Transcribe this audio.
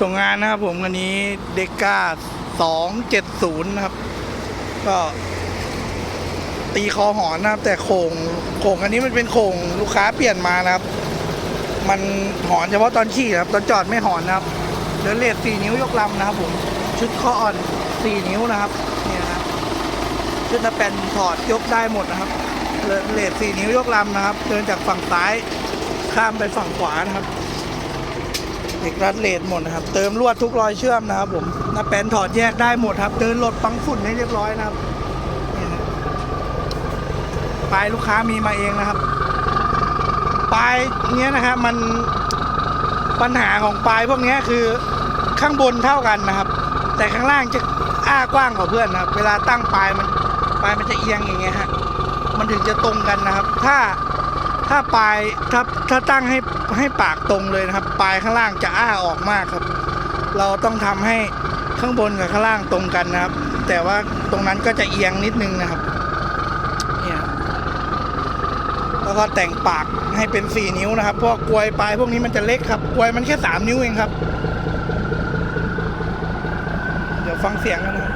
ส่งงานนะครับผมคันนี้เดก้าสองเจ็ดศูนย์นะครับ ก็ ตีคอหอนนะครับ แต่โคงโคงอันนี้มันเป็นโคงลูกค้าเปลี่ยนมานะครับ มันหอนเฉพาะตอนขี่นะครับ ตอนจอดไม่หอนนะครับเดินเลทสี่นิ้วยกลำนะครับผมชุดข้ออ่อนสี่นิ้วนะครับเนี่ยนะครับชุดตะแปนถอดยกได้หมดนะครับเลเลทสี่นิ้วยกลำนะครับ เดินจากฝั่งซ้ายข้ามไปฝั่งขวานะครับ เด็กรัดเลทหมดนะครับ เติมลวดทุกรอยเชื่อมนะครับผมหน้าแปนถอดแยกได้หมดครับ เดินหลดปังฝุ่นให้เรียบร้อยนะครับปลายลูกค้ามีมาเองนะครับปลายเนี้ยนะครับมันปัญหาของปลายพวกนี้คือข้างบนเท่ากันนะครับ แต่ข้างล่างจะอ้ากว้างกว่าเพื่อนนะครับ เวลาตั้งปลายมันปลายมันจะเอียงอย่างเงี้ยฮะมันถึงจะตรงกันนะครับ ถ้า ถ้าปลายถ้าถ้าตั้งให้ให้ปากตรงเลยนะครับ ปลายข้างล่างจะอ้าออกมากครับ เราต้องทำให้ข้างบนกับข้างล่างตรงกันนะครับ แต่ว่าตรงนั้นก็จะเอียงนิดนึงนะครับเนี่ยแล้วก็แต่งปากให้เป็น 4 นิ้วนะครับ เพราะกลวยปลายพวกนี้มันจะเล็กครับกลวยมันแค่ 3 นิ้วเองครับ เดี๋ยวฟังเสียงกันนะครับ